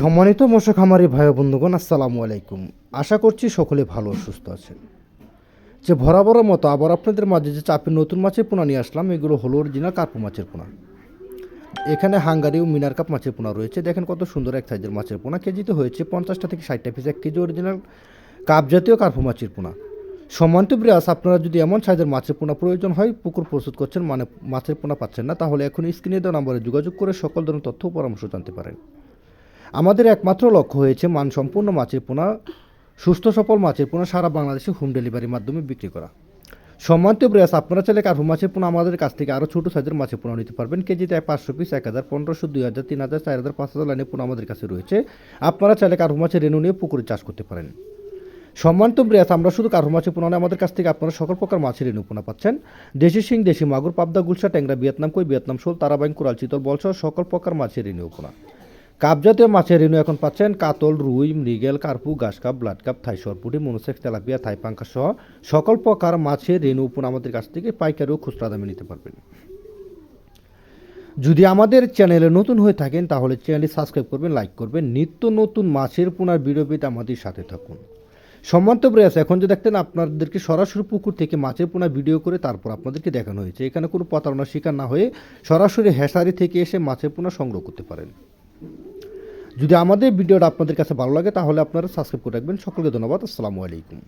সম্মানিত মৎস্য খামারি ভাই বন্ধুগণ, আসসালামু আলাইকুম। আশা করছি সকলে ভালো সুস্থ আছেন। যে বরাবরের মতো আবার আপনাদের মাঝে যে চাপের নতুন মাছের পোনা নিয়ে আসলাম, এগুলো হলো অরিজিনাল কার্পু মাছের পোনা। এখানে হাঙ্গারি ও মিনার কাপ মাছের পোনা রয়েছে। দেখেন কত সুন্দর এক সাইজের মাছের পোনা। কেজিতে হয়েছে পঞ্চাশটা থেকে ষাটটা পিস এক কেজি অরিজিনাল কাপ জাতীয় কার্পু মাছের পোনা। সম্মানিত ব্রিয়াস আপনারা যদি এমন সাইজের মাছের পোনা প্রয়োজন হয়, পুকুর প্রস্তুত করছেন মানে মাছের পোনা পাচ্ছেন না, তাহলে এখন স্ক্রিনে দেওয়া নম্বরে যোগাযোগ করে সকল ধরনের তথ্য পরামর্শ জানতে পারেন। আমাদের একমাত্র লক্ষ্য হয়েছে মানসম্পন্ন মাছের পোনা, সুস্থ সফল মাছের পোনা সারা বাংলাদেশে হোম ডেলিভারির মাধ্যমে বিক্রি করা। সম্মানিত ব্রেস আপনারা চাইলে কার্পু মাছের পোনা আমাদের কাছ থেকে আরও ছোটো সাইজের মাছের পোনা নিতে পারবেন। কেজিতে পাঁচশো পিস এক হাজার পনেরোশো, দুই হাজার, তিন হাজার, চার হাজার, পাঁচ হাজার লাইনে পোনা আমাদের কাছে রয়েছে। আপনারা চাইলে কার্পু মাছের রেনু নিয়ে পুকুরে চাষ করতে পারেন। সম্মানিত ব্রেস আমরা শুধু কার্পু মাছের পোনা আমাদের কাছ থেকে আপনারা সকল প্রকার মাছের রেনু পোনা পাচ্ছেন। দেশি শিং, দেশি মাগুর, পাবদা, গুলশা, ট্যাংরা, ভিয়েতনাম, কই, ভিয়েতনাম, শোল তারাবাইন কোরাল চিতল, বলসহ সকল প্রকার মাছের রেনু পোনা। কাপ জাতীয় মাছের রেনু এখন পাচ্ছেন কাতল, রুই, মৃগেল, কার্পু ঘাস কাপ ব্লাড কাপ থাই সরপুটি মনুসেক্স, তেলাপিয়া থাই পাঙ্কা সহ সকল প্রকার মাছের রেনু উপন আমাদের কাছ থেকে পাইকারি ও খুচরা দামে নিতে পারবেন। যদি আমাদের চ্যানেলে নতুন হয়ে থাকেন, তাহলে চ্যানেলটি সাবস্ক্রাইব করবেন, লাইক করবেন, নিত্য নতুন মাছের পোনার ভিডিও পেতে আমাদের সাথে থাকুন। সম্মান্ত প্রয়াস, এখন যে দেখতেন আপনাদেরকে সরাসরি পুকুর থেকে মাছের পোনা ভিডিও করে তারপর আপনাদেরকে দেখানো হয়েছে। এখানে কোনো প্রতারণার শিকার না হয়ে সরাসরি হ্যাসারি থেকে এসে মাছের পোনা সংগ্রহ করতে পারেন। যদি আমাদের ভিডিওটা আপনাদের কাছে ভালো লাগে, তাহলে আপনারা সাবস্ক্রাইব করে রাখবেন। সকলকে ধন্যবাদ। আসসালামু আলাইকুম।